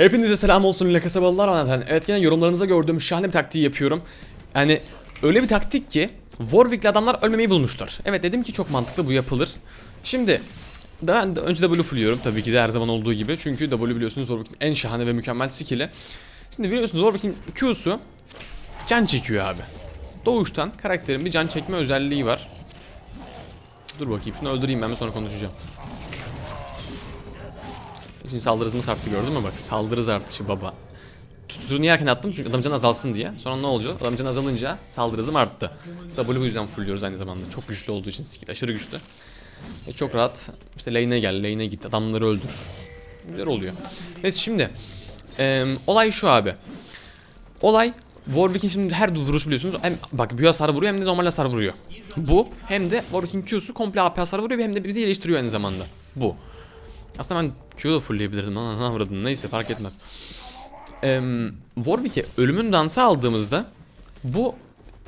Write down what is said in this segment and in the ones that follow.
Hepinize selam olsun ile kasabalılar anlatan. Evet yine yorumlarınıza gördüğüm şahane bir taktiği yapıyorum. Yani öyle bir taktik ki Warwick'li adamlar ölmemeyi bulmuşlar. Evet dedim ki çok mantıklı bu yapılır. Şimdi ben de önce W fulluyorum tabii ki de her zaman olduğu gibi. Çünkü W biliyorsunuz Warwick'in en şahane ve mükemmel skill'i. Şimdi biliyorsunuz Warwick'in Q'su can çekiyor abi. Doğuştan karakterin bir can çekme özelliği var. Dur bakayım şunu öldüreyim ben sonra konuşacağım. Şimdi saldırı hızımız arttı gördün mü bak saldırı hızı artışı baba. Tutuşturuğunu yerken attım çünkü adam canı azalsın diye. Sonra ne olacak? Adam canı azalınca saldırı hızım arttı. W bu yüzden fullüyoruz aynı zamanda. Çok güçlü olduğu için skill aşırı güçlü. Ve çok rahat işte lane'e gel, lane'e git, adamları öldür. Güzel oluyor. Neyse şimdi eee, olay şu abi. Olay Warwick'in şimdi her vuruş biliyorsunuz hem bak büyü hasar vuruyor hem de normal hasar vuruyor. Bu hem de Warwick'in Q'su komple AP hasar vuruyor hem de bizi iyileştiriyor aynı zamanda. Bu. Aslında ben Q'yu da fullleyebilirdim lan ne avradım neyse fark etmez. Ee, Warwick'e ölümün dansı aldığımızda bu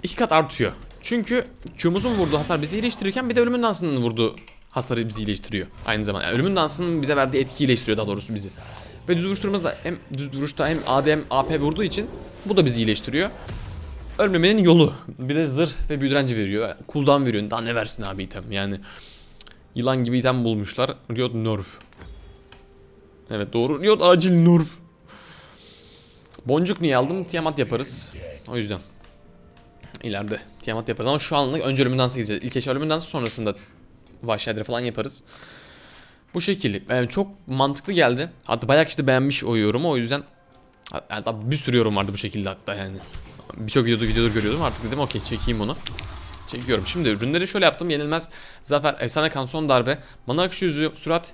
iki kat artıyor. Çünkü Q'muzun vurduğu hasar bizi iyileştirirken bir de ölümün dansının vurduğu hasarı bizi iyileştiriyor. Aynı zamanda yani ölümün dansının bize verdiği etki iyileştiriyor daha doğrusu bizi. Ve düz vuruşlarımızda hem düz vuruşta hem AD hem AP vurduğu için bu da bizi iyileştiriyor. Ölmemenin yolu. Bir de zırh ve büyü direnci veriyor. Cooldown veriyor. Daha ne versin abi item yani. Yılan gibi item bulmuşlar. Riot Nerf. Evet doğru. Riot acil Nerf. Boncuk niye aldım? Tiamat yaparız. O yüzden. İleride Tiamat yaparız ama şu anlık önce ölümün gideceğiz. İlk eşya ölümün dansı sonrasında Vahşi falan yaparız. Bu şekilde. Yani çok mantıklı geldi. Hatta bayağı kişi de beğenmiş o yorumu o yüzden Hatta bir sürü yorum vardı bu şekilde hatta yani. Birçok videoda videodur görüyordum artık dedim okey çekeyim onu. Çekiyorum. Şimdi ürünleri şöyle yaptım. Yenilmez zafer, efsane kan, son darbe, mana yüzü, sürat,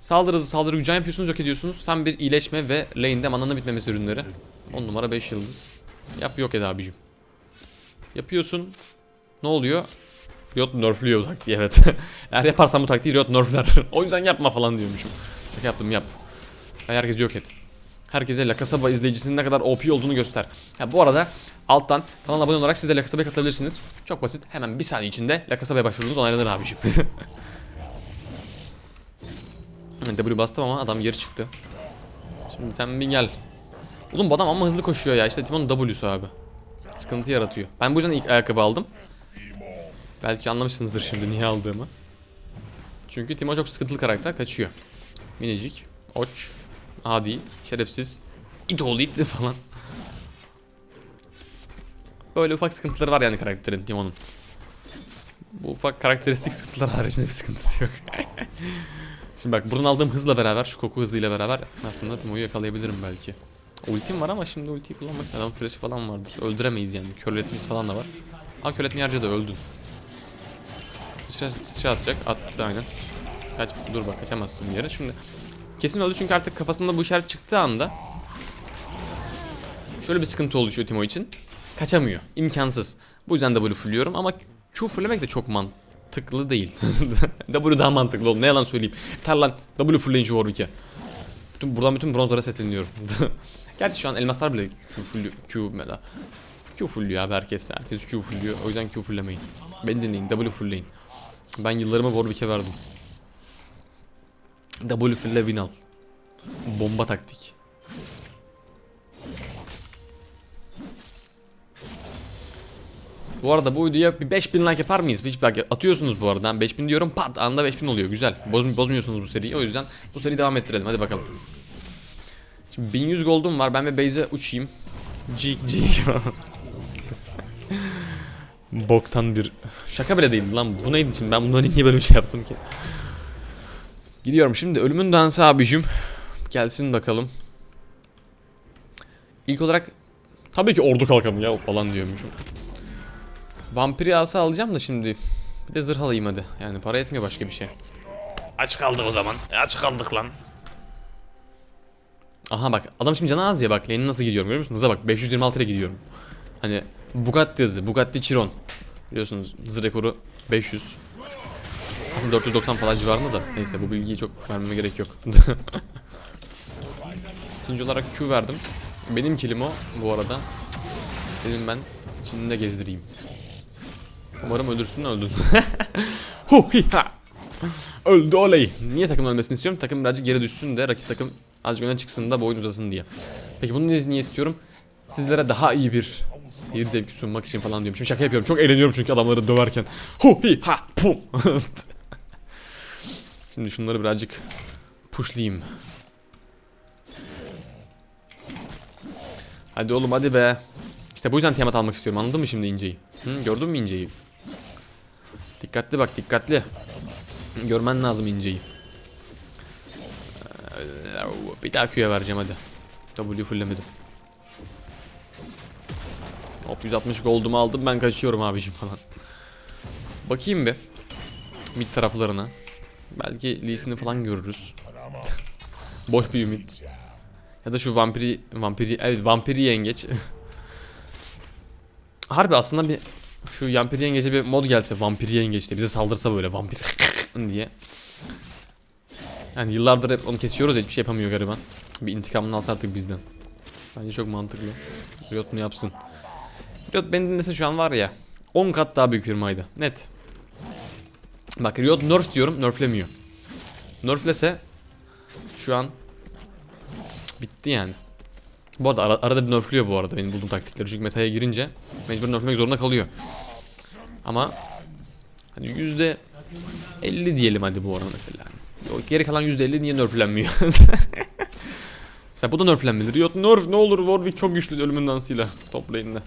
saldırı hızı, saldırı gücü yapıyorsunuz, yok ediyorsunuz. Sen bir iyileşme ve lane'de mananın bitmemesi ürünleri. 10 numara 5 yıldız. Yap yok ed abicim. Yapıyorsun. Ne oluyor? Riot nerflüyor taktiği evet. Eğer yaparsan bu taktiği Riot nerfler. o yüzden yapma falan diyormuşum. Şaka yaptım yap. Ve herkes yok et. Herkese La Casaba izleyicisinin ne kadar OP olduğunu göster. Ha, bu arada alttan kanala abone olarak siz de La Casaba'ya katılabilirsiniz. Çok basit. Hemen bir saniye içinde La Casaba'ya başvurunuz onaylanır abiciğim. W bastım ama adam geri çıktı. Şimdi sen bir gel. Oğlum bu adam ama hızlı koşuyor ya. İşte Timon'un W'su abi. Sıkıntı yaratıyor. Ben bu yüzden ilk ayakkabı aldım. Belki anlamışsınızdır şimdi niye aldığımı. Çünkü Timo çok sıkıntılı karakter kaçıyor. Minicik, oç, adi, şerefsiz, it oğlu it falan. Böyle ufak sıkıntıları var yani karakterin Timo'nun. Bu ufak karakteristik sıkıntılar haricinde bir sıkıntısı yok. Şimdi bak buradan aldığım hızla beraber şu koku hızıyla beraber aslında Timo'yu yakalayabilirim belki. Ultim var ama şimdi ultiyi kullanmak istedim. Adam flash'ı falan vardır. Öldüremeyiz yani. Körletimiz falan da var. Ama körletmeyi harca da öldün. Sıçra, sıçra atacak. Attı aynen. Kaç, dur bak kaçamazsın bir yere. Şimdi kesin öldü çünkü artık kafasında bu işaret çıktığı anda şöyle bir sıkıntı oluşuyor Timo için. Kaçamıyor. İmkansız. Bu yüzden W fulluyorum ama Q fulllemek de çok mantıklı değil. W daha mantıklı oldu. Ne yalan söyleyeyim. Tarlan W fullleyin şu Warwick'e. Bütün, buradan bütün bronzlara sesleniyorum. Gerçi şu an elmaslar bile Q full Q meda. Q fullüyor abi herkes. Herkes Q fullüyor. O yüzden Q fulllemeyin. Beni dinleyin. W fullleyin. Ben yıllarımı Warwick'e verdim. W fulle win al. Bomba taktik. Bu arada bu videoya bir 5000 like yapar mıyız? Hiç like atıyorsunuz bu arada. 5000 diyorum pat anda 5000 oluyor. Güzel. Boz, bozmuyorsunuz bu seriyi. O yüzden bu seriyi devam ettirelim. Hadi bakalım. Şimdi 1100 gold'um var. Ben bir base'e uçayım. Cik cik. Boktan bir şaka bile değil lan. Bu neydi şimdi? Ben bundan niye böyle bir şey yaptım ki? Gidiyorum şimdi. Ölümün dansı abicim. Gelsin bakalım. İlk olarak tabii ki ordu kalkanı ya falan diyormuşum. Vampir yağısı alacağım da şimdi. Bir de zırh alayım hadi. Yani para etmiyor başka bir şey. Aç kaldık o zaman. E, Aç kaldık lan. Aha bak adam şimdi canı az ya bak lane'e nasıl gidiyorum görüyor musun? Hıza bak 526 ile gidiyorum. Hani Bugatti hızı, Bugatti Chiron. Biliyorsunuz hız rekoru 500. Aslında 490 falan civarında da. Neyse bu bilgiyi çok vermeme gerek yok. İkinci olarak Q verdim. Benim kilim o bu arada. Senin ben içinde gezdireyim. Umarım ölürsün öldün. Hu ha. Öldü oley. Niye takım ölmesini istiyorum? Takım birazcık geri düşsün de rakip takım Azıcık öne çıksın da boyun uzasın diye. Peki bunu niye istiyorum? Sizlere daha iyi bir seyir zevki sunmak için falan diyorum. Şimdi şaka yapıyorum. Çok eğleniyorum çünkü adamları döverken. Hu hi ha pum. Şimdi şunları birazcık pushlayayım. Hadi oğlum hadi be. İşte bu yüzden temat almak istiyorum. Anladın mı şimdi inceyi? Hı, gördün mü inceyi? Dikkatli bak dikkatli. Görmen lazım inceyi. Ee, Bir daha Q'ya vereceğim hadi. W fulllemedim. Hop 160 goldumu aldım ben kaçıyorum abicim falan. Bakayım bir. Mid taraflarına. Belki Lee'sini falan görürüz. Boş bir ümit. Ya da şu vampiri vampiri evet vampiri yengeç. Harbi aslında bir şu vampiri yengece bir mod gelse vampiri yengeç diye bize saldırsa böyle vampir diye. Yani yıllardır hep onu kesiyoruz hiçbir şey yapamıyor gariban. Bir intikamını alsa artık bizden. Bence çok mantıklı. Riot bunu yapsın. Riot beni dinlese şu an var ya 10 kat daha büyük firmaydı. Net. Bak Riot nerf diyorum nerflemiyor. Nerflese şu an bitti yani. Bu arada ara- arada bir nerfliyor bu arada benim bulduğum taktikleri çünkü metaya girince mecbur nerflemek zorunda kalıyor. Ama hani yüzde 50 diyelim hadi bu arada mesela. Geri kalan yüzde 50 niye nerflenmiyor? Mesela bu da nerflenmeli. Riot nerf ne olur Warwick çok güçlü ölümün dansıyla top lane'de.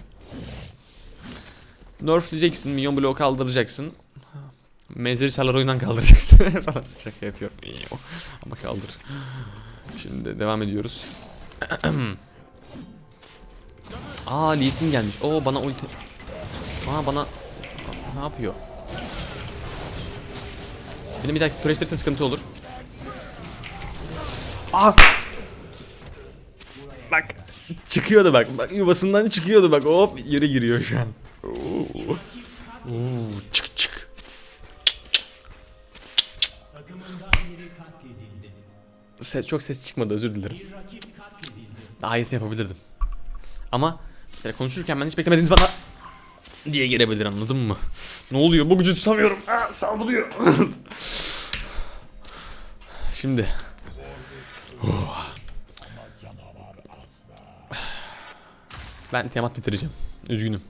Nerfleyeceksin, minyon bloğu kaldıracaksın. Menzili çarlar oyundan kaldıracaksın falan. Şaka yapıyorum. Ama kaldır. Şimdi devam ediyoruz. Aa Lee gelmiş. Oo bana ulti. Aa bana ne yapıyor? Benim bir dahaki crashlerse sıkıntı olur. Aa! Bak çıkıyordu bak. Bak yuvasından çıkıyordu bak. Hop yere giriyor şu an. Oo. Çık çık. Ses, çok ses çıkmadı özür dilerim. Daha iyisini yapabilirdim. Ama mesela konuşurken ben hiç beklemediğiniz bana diye gelebilir anladın mı? Ne oluyor? Bu gücü tutamıyorum. Aa, saldırıyor. Şimdi. Ben temat bitireceğim. Üzgünüm.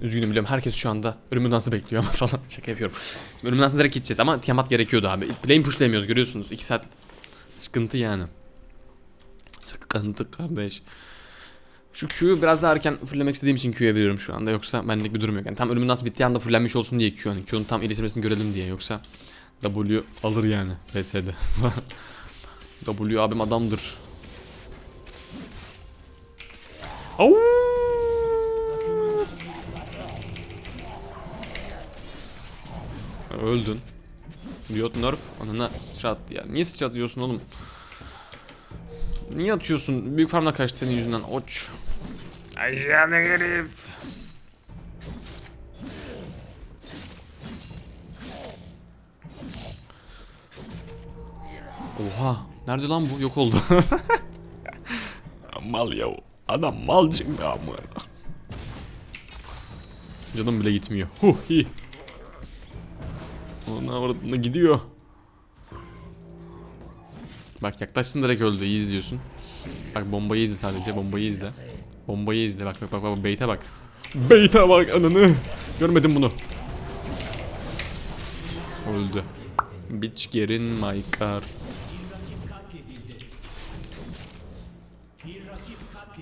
Üzgünüm biliyorum. Herkes şu anda ölümün dansı bekliyor ama falan. Şaka yapıyorum. Ölümün dansına direkt gideceğiz ama tiamat gerekiyordu abi. Lane pushlayamıyoruz görüyorsunuz. 2 saat sıkıntı yani. Sıkıntı kardeş. Şu Q'yu biraz daha erken fulllemek istediğim için Q'ya veriyorum şu anda. Yoksa benlik bir durum yok. Yani tam ölümün nasıl bittiği anda fullenmiş olsun diye Q. Hani Q'nun tam iyileşmesini görelim diye. Yoksa W alır yani VS'de. w abim adamdır. Au! Öldün. Riot nerf anana sıçrat ya. Niye sıçrat diyorsun oğlum? Niye atıyorsun? Büyük farmla kaçtı senin yüzünden. Oç. Aşağıda herif. Oha. Nerede lan bu? Yok oldu. mal ya. Adam mal çünkü ama. Canım bile gitmiyor. Huh hi. Ona avradına gidiyor. Bak yaklaşsın direkt öldü. İyi izliyorsun. Bak bombayı izle sadece. Bombayı izle. Bombayı izle. Bak bak bak bak. Beyte bak. Beyte bak ananı. Görmedim bunu. Öldü. Bitch gerin my car.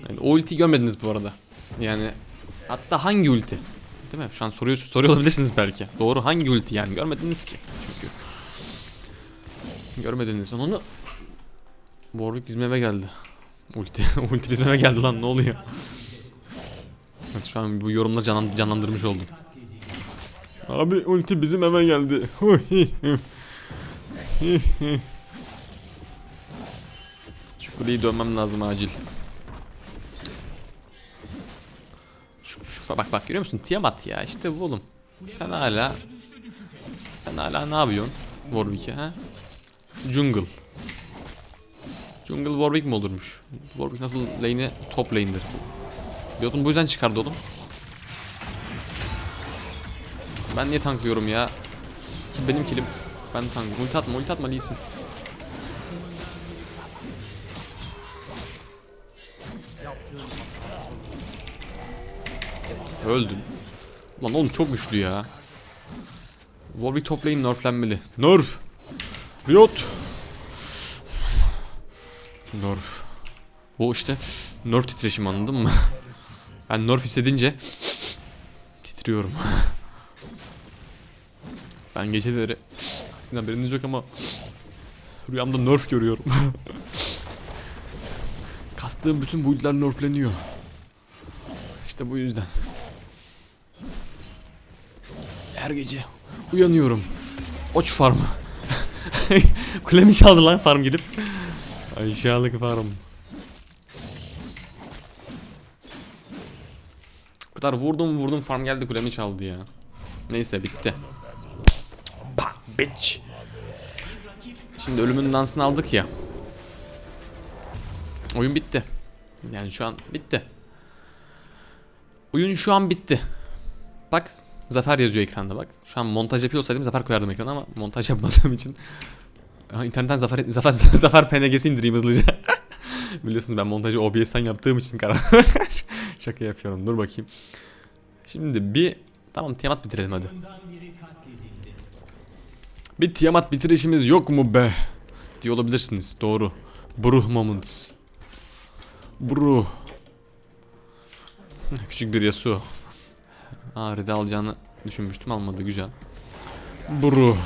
Yani o ultiyi görmediniz bu arada. Yani hatta hangi ulti? Değil mi? Şu an soruyor, soruyor olabilirsiniz belki. Doğru hangi ulti yani görmediniz ki çünkü. Görmediniz onu. Warwick bizim eve geldi. Ulti, ulti bizim eve geldi lan ne oluyor? Evet, şu an bu yorumları canan, canlandırmış oldum. Abi ulti bizim eve geldi. Şu kuleyi dönmem lazım acil. Şu, şu, bak bak görüyor musun? Tiamat ya işte bu oğlum. Sen hala sen hala ne yapıyorsun? Warwick'e ha? Jungle. Jungle Warwick mi olurmuş? Warwick nasıl lane'i top lane'dir. Biyotun bu yüzden çıkardı oğlum. Ben niye tanklıyorum ya? Ki benim kilim. Ben tanklıyorum. Ulti atma, ulti atma Lee Sin. Öldün. Lan oğlum çok güçlü ya. Warwick top lane nerflenmeli. Nerf. Riot. Nerf. Bu işte nerf titreşimi anladın mı? Ben nerf hissedince titriyorum. Ben geceleri sizin haberiniz yok ama rüyamda nerf görüyorum. Kastığım bütün build'ler nerfleniyor. İşte bu yüzden. Her gece uyanıyorum. Oç farm. Kulemi çaldı lan farm gidip. Aşağılık farm. O kadar vurdum vurdum farm geldi kulemi çaldı ya. Neyse bitti. Pa bitch. Şimdi ölümün dansını aldık ya. Oyun bitti. Yani şu an bitti. Oyun şu an bitti. Bak Zafer yazıyor ekranda bak. Şu an montaj yapıyor olsaydım Zafer koyardım ekrana ama montaj yapmadığım için Aha, internetten Zafer Zafer Zafer PNG'si indireyim hızlıca. Biliyorsunuz ben montajı OBS'ten yaptığım için karar Şaka yapıyorum. Dur bakayım. Şimdi bir tamam Tiamat bitirelim hadi. Bir Tiamat bitirişimiz yok mu be? Diye olabilirsiniz. Doğru. Bruh moments. Bruh. Küçük bir Yasuo. Aa Red'i alacağını düşünmüştüm almadı güzel. Bruh.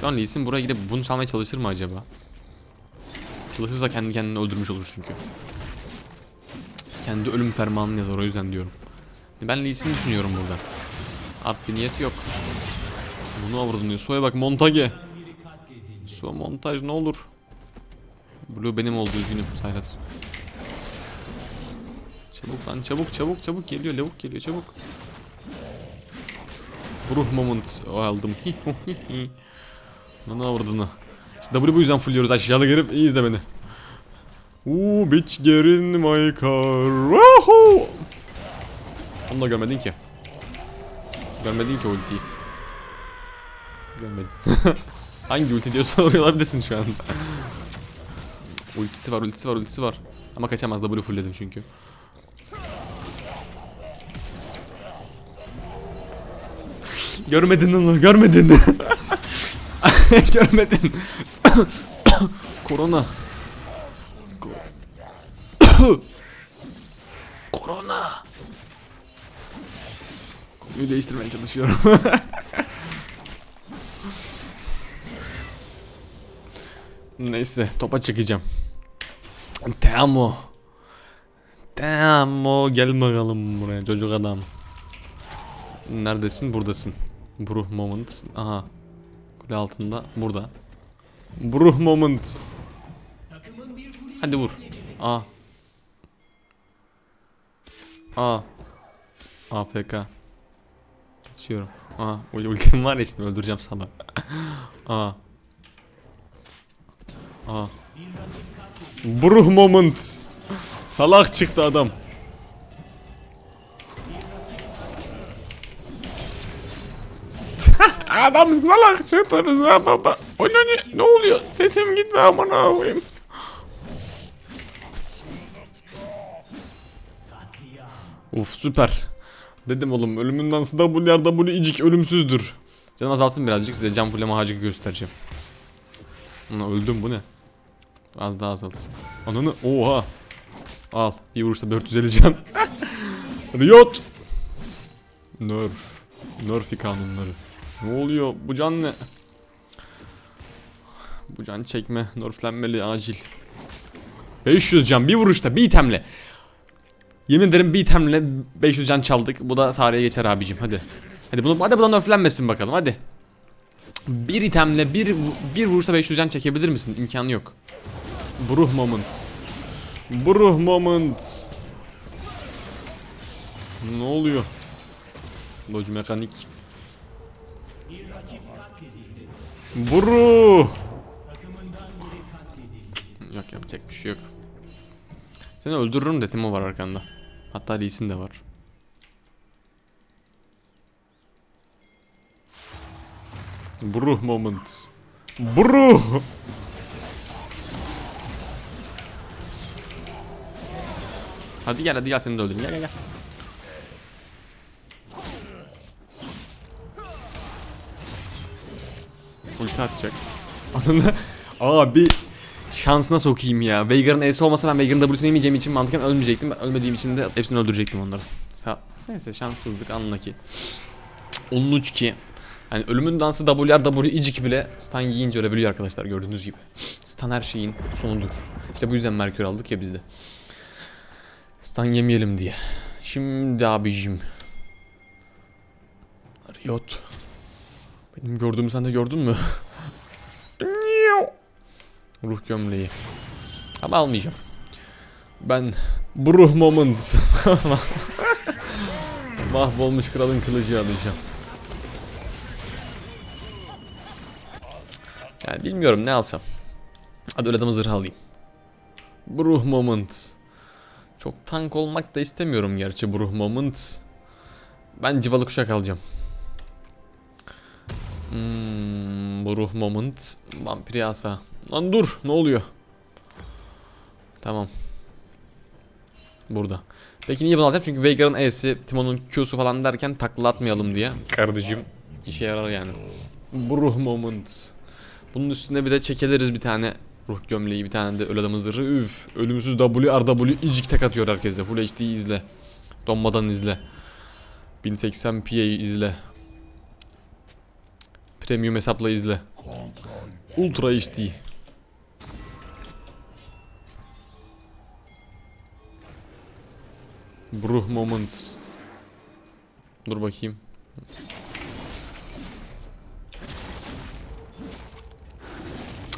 Şu an Lee Sin buraya gidip bunu çalmaya çalışır mı acaba? Çalışırsa kendi kendini öldürmüş olur çünkü. Kendi ölüm fermanını yazar o yüzden diyorum. Ben Lee Sin'i düşünüyorum burada. Art bir niyet yok. Bunu avurdun diyor. Soya bak montage. So montaj ne olur. Blue benim oldu üzgünüm Saylas. Çabuk lan çabuk çabuk çabuk geliyor lavuk geliyor çabuk. Ruh moment aldım. Lan avradını. İşte W bu yüzden fulluyoruz aşağıda gelip iyi izle beni. Uuu bitch get in my car. Woohoo! Onu da görmedin ki. Görmedin ki ultiyi. Görmedin. Hangi ulti diyorsan oraya alabilirsin şu an. ultisi var, ultisi var, ultisi var. Ama kaçamaz W fullledim çünkü. Görmedin onu, görmedin. görmedin. Korona. Ko- Korona. Konuyu değiştirmeye çalışıyorum. Neyse topa çıkacağım. Tamo. Tamo gel bakalım buraya çocuk adam. Neredesin? Buradasın. Bruh moment. Aha. Kule altında. Burada. Bruh moment. Hadi vur. A. A. AFK. Geçiyorum. A. Ultim var ya şimdi öldüreceğim sana. A. A. Bruh moment. Salak çıktı adam. Adam salak şatarız ha baba. O ne, ne oluyor? Sesim gitti aman ağlayayım. Uf süper. Dedim oğlum ölümün dansı WR W icik ölümsüzdür. Canım azalsın birazcık size can fulleme hacı göstereceğim. Ana öldüm bu ne? Az daha azalsın. Ananı oha. Al bir vuruşta 450 can. Riot. Nerf. Nerfi kanunları. Ne oluyor? Bu can ne? Bu can çekme. Nerflenmeli acil. 500 can bir vuruşta bir itemle. Yemin ederim bir itemle 500 can çaldık. Bu da tarihe geçer abicim hadi. Hadi bunu hadi bundan nerflenmesin bakalım hadi. Bir itemle bir bir vuruşta 500 can çekebilir misin? İmkanı yok. Bruh moment. Bruh moment. Ne oluyor? Dodge mekanik. Bruh. Yok yapacak bir şey yok. Seni öldürürüm de Timo var arkanda. Hatta Lee Sin de var. Bruh moment. Bruh. Hadi gel hadi gel seni de öldüreyim. Gel gel gel. Ulti atacak. Ananı abi şansına sokayım ya. Veigar'ın E'si olmasa ben Veigar'ın W'sunu yemeyeceğim için mantıken ölmeyecektim. Ölmediğim için de hepsini öldürecektim onları. Sa Neyse şanssızlık anla ki. Onun ki. Yani ölümün dansı WR W icik bile stun yiyince ölebiliyor arkadaşlar gördüğünüz gibi. Stun her şeyin sonudur. İşte bu yüzden Merkür aldık ya biz de. Stun yemeyelim diye. Şimdi abicim. Riot. Benim gördüğümü sen de gördün mü? Ruh gömleği. Ama almayacağım. Ben bu ruh moment. Mahvolmuş kralın kılıcı alacağım. Yani bilmiyorum ne alsam. Hadi öyle adamı zırh alayım. Bu ruh moment. Çok tank olmak da istemiyorum gerçi bu ruh moment. Ben civalı kuşak alacağım. Hmm, bu ruh moment. Vampir yasa. Lan dur ne oluyor? Tamam. Burada. Peki niye bunu alacağım? Çünkü Veigar'ın E'si, Timon'un Q'su falan derken takla atmayalım diye. Kardeşim işe yarar yani. Bu ruh moment. Bunun üstüne bir de çekiliriz bir tane ruh gömleği, bir tane de öl adamı zırhı. Üf, ölümsüz W, RW icik tek atıyor herkese. Full HD'yi izle. Donmadan izle. 1080p'yi izle. Premium hesapla izle. Ultra HD. Bruh moment. Dur bakayım.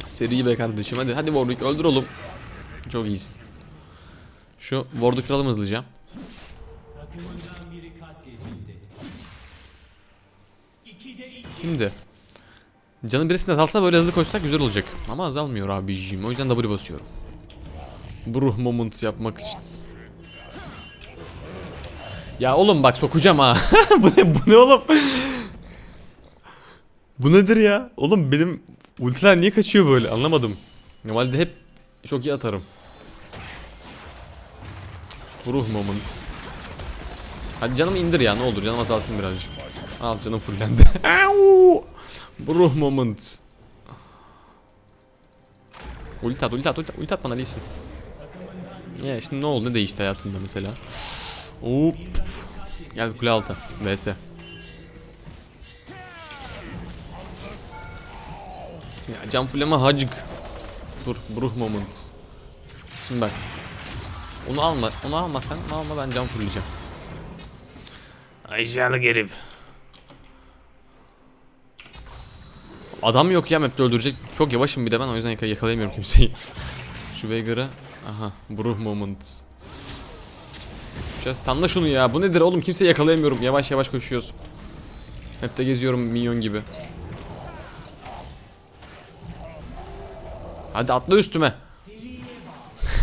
Seri be kardeşim hadi hadi Warwick öldür oğlum. Çok iyisin. Şu Ward'u kıralım hızlıca. Şimdi Canı birisini azalsa böyle hızlı koşsak güzel olacak. Ama azalmıyor abiciğim. O yüzden W basıyorum. Bruh moment yapmak için. Ya oğlum bak sokacağım ha. bu ne bu ne oğlum? bu nedir ya? Oğlum benim ultiler niye kaçıyor böyle? Anlamadım. Normalde hep çok iyi atarım. Bruh moment. Hadi canımı indir ya ne olur canım azalsın birazcık. Al canım fullendi. Bruh moment. Ulti at, ulti at, ulti at, ulti at bana Lee Sin. Ya şimdi ne oldu değişti hayatında mesela? Hop. Gel kule altı. VS. Ya cam fulleme hacık. Dur, bruh moment. Şimdi bak. Onu alma, onu alma sen, onu alma ben cam fullleyeceğim. Aşağılık herif. Adam yok ya map'te öldürecek. Çok yavaşım bir de ben o yüzden yaka- yakalayamıyorum kimseyi. Şu Veigar'ı. Aha, bruh moment. Şu stunla şunu ya. Bu nedir oğlum? Kimseyi yakalayamıyorum. Yavaş yavaş koşuyoruz. Map'te geziyorum minyon gibi. Hadi atla üstüme.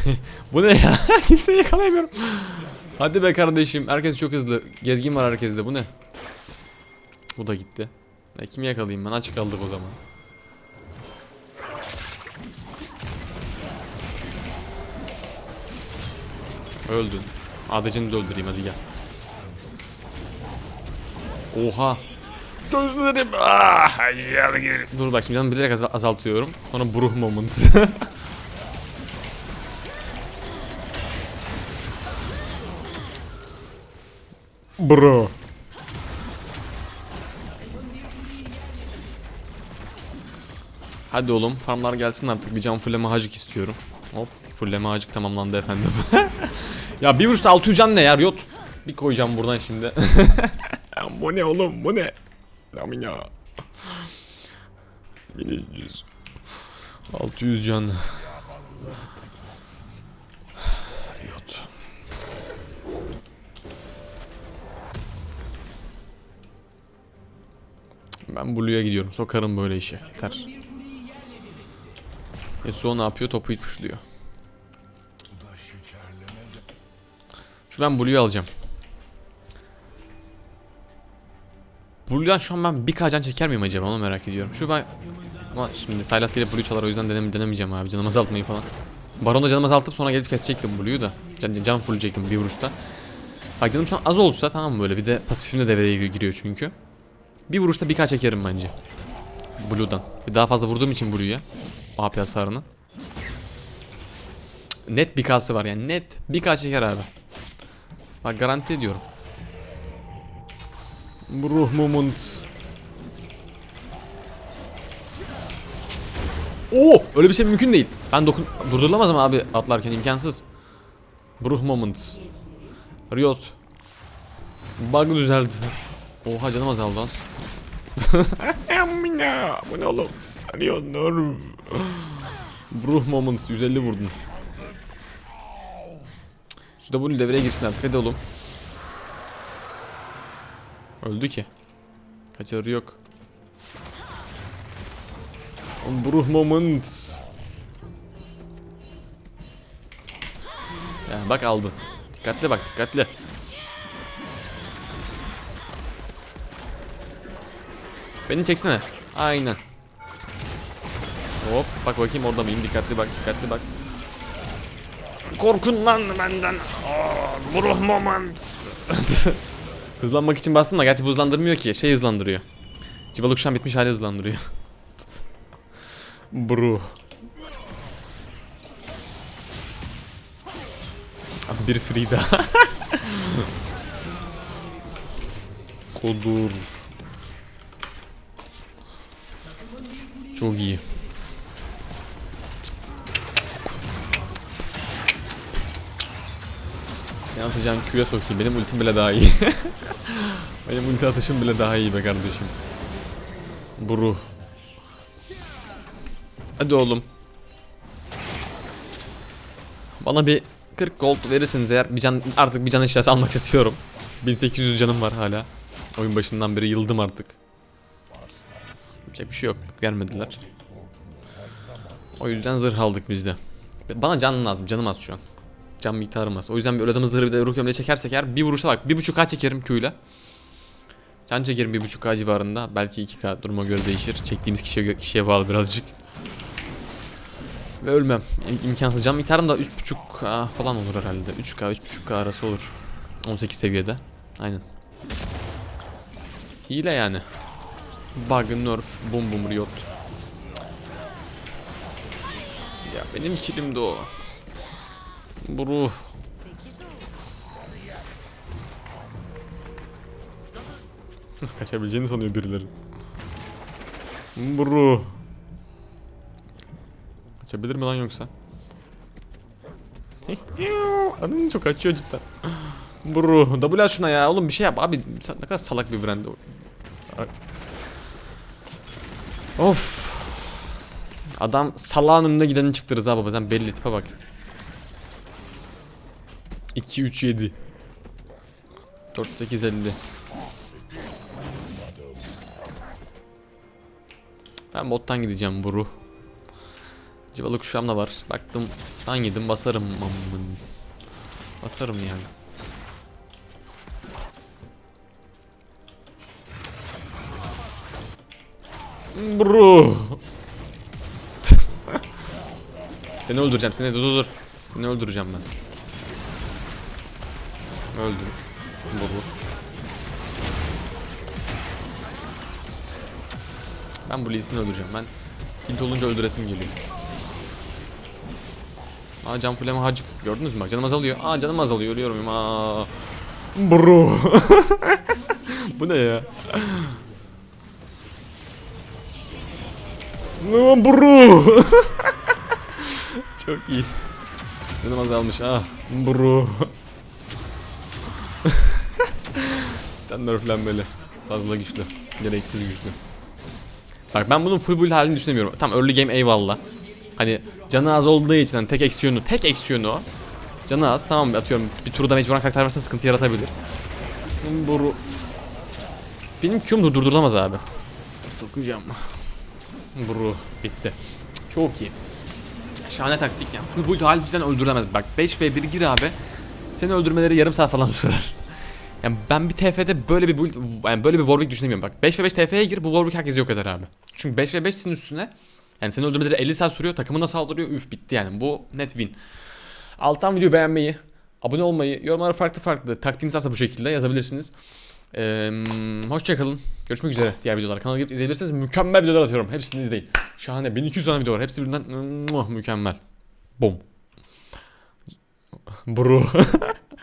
Bu ne ya? Kimseyi yakalayamıyorum. Hadi be kardeşim. Herkes çok hızlı. Gezgin var herkeste. Bu ne? Bu da gitti. E, kimi yakalayayım ben? Aç kaldık o zaman. Öldün. Adecini de öldüreyim hadi gel. Oha. Gözlerim. Ah. Dur bak şimdi canımı bilerek azal- azaltıyorum. Sonra bruh moment. Bro. Hadi oğlum farmlar gelsin artık bir can fulleme hacık istiyorum. Hop fulleme hacık tamamlandı efendim. ya bir vuruşta 600 can ne ya Riot? Bir koyacağım buradan şimdi. bu ne oğlum bu ne? Amin ya. 1100. 600 can. Riot. Ben Blue'ya gidiyorum. Sokarım böyle işe. Yeter. Yasuo ne yapıyor? Topu itmişliyor. Şu ben Blue'yu alacağım. Blue'dan şu an ben bir can çeker miyim acaba onu merak ediyorum. Şu ben... Ama şimdi Sylas gelip Blue çalar o yüzden denem denemeyeceğim abi canım azaltmayı falan. Baron'da canımı azaltıp sonra gelip kesecektim Blue'yu da. Can, can fullleyecektim bir vuruşta. Bak canım şu an az olsa tamam böyle bir de pasifim de devreye giriyor çünkü. Bir vuruşta birkaç çekerim bence. Blue'dan. Daha fazla vurduğum için Blue'ya. AP hasarını. Net bir kası var yani net birkaç çeker abi. Bak garanti ediyorum. Bruh moment. Oo, öyle bir şey mümkün değil. Ben dokun durdurulamaz ama abi atlarken imkansız. Bruh moment. Riot. Bug düzeldi. Oha canım azaldı az. Bu ne oğlum? Arıyor dur. Bruh moment 150 vurdun. Şu W devreye girsin artık hadi oğlum. Öldü ki. Kaçarı yok. Bruh moment. Ya bak aldı. Dikkatli bak dikkatli. Beni çeksene. Aynen. Hop bak bakayım orada mıyım dikkatli bak dikkatli bak. Korkun lan benden. Aa, moment. Hızlanmak için bastım da gerçi bu hızlandırmıyor ki şey hızlandırıyor. Civalık şu an bitmiş hali hızlandırıyor. Abi bir free daha. Kodur. Çok iyi. Sen atacağın Q'ya sokayım. Benim ultim bile daha iyi. Benim ulti atışım bile daha iyi be kardeşim. Buru. Hadi oğlum. Bana bir 40 gold verirseniz eğer bir can artık bir can eşyası almak istiyorum. 1800 canım var hala. Oyun başından beri yıldım artık. Yapacak bir şey yok. Vermediler. O yüzden zırh aldık biz de. Bana can lazım. Canım az şu an. Can miktarım az. O yüzden bir ödediğimiz zırhı bir de ruh gömleği çekersek eğer bir vuruşa bak. Bir buçuk K çekerim Q'yla. Can çekerim bir buçuk K civarında. Belki 2K duruma göre değişir. Çektiğimiz kişiye, kişiye bağlı birazcık. Ve ölmem. İm- imkansız. Can miktarım da 3.5K falan olur herhalde. 3K 3.5K arası olur. 18 seviyede. Aynen. Hile yani. Bug, nerf, bum bum riot. Ya benim kilim de o. Buru. Kaçabileceğini sanıyor birileri. Buru. Kaçabilir mi lan yoksa? Adın çok kaçıyor cidden. Buru. W at şuna ya. Oğlum bir şey yap abi. Ne kadar salak bir brand. Of. Adam salağın önüne gideni çıktı Rıza baba. Sen belli tipe bak. 2 3 7 4 8 50 Ben bottan gideceğim buru. Civalı kuşağım da var. Baktım stun yedim basarım. Basarım yani. Bro. seni öldüreceğim seni dur dur dur. Seni öldüreceğim ben. Öldüm. Buru. Ben bu Lee'sini öldüreceğim. Ben hint olunca öldüresim geliyor. Aa can fuleme hacık. Gördünüz mü? Canım azalıyor. Aa canım azalıyor. Ölüyorum. Aa. Bro. bu ne ya? Bro. Çok iyi. Canım azalmış. Ah. Bro. Sen nerflenmeli. Fazla güçlü. Gereksiz güçlü. Bak ben bunun full build halini düşünemiyorum. Tam early game eyvallah. Hani canı az olduğu için hani tek eksisyonu, tek eksisyonu o. Canı az tamam atıyorum bir turda mecburen karakter varsa sıkıntı yaratabilir. Buru. Benim Q'm dur- durdurulamaz abi. Sokacağım. Buru bitti. Çok iyi. Şahane taktik yani. Full build hali cidden öldürülemez. Bak 5 v 1 gir abi. Seni öldürmeleri yarım saat falan sürer. Yani ben bir TF'de böyle bir yani böyle bir Warwick düşünemiyorum. Bak 5 ve 5 TF'ye gir bu Warwick herkes yok eder abi. Çünkü 5 ve 5'sin üstüne Yani seni öldürmeleri 50 saat sürüyor. Takımına saldırıyor. Üf bitti yani. Bu net win. Alttan videoyu beğenmeyi, abone olmayı, yorumlara farklı farklı taktiğiniz varsa bu şekilde yazabilirsiniz. Ee, hoşçakalın. Görüşmek üzere diğer videolar. Kanala gidip izleyebilirsiniz. Mükemmel videolar atıyorum. Hepsini izleyin. Şahane. 1200 tane video var. Hepsi birbirinden mükemmel. Bom. Bro.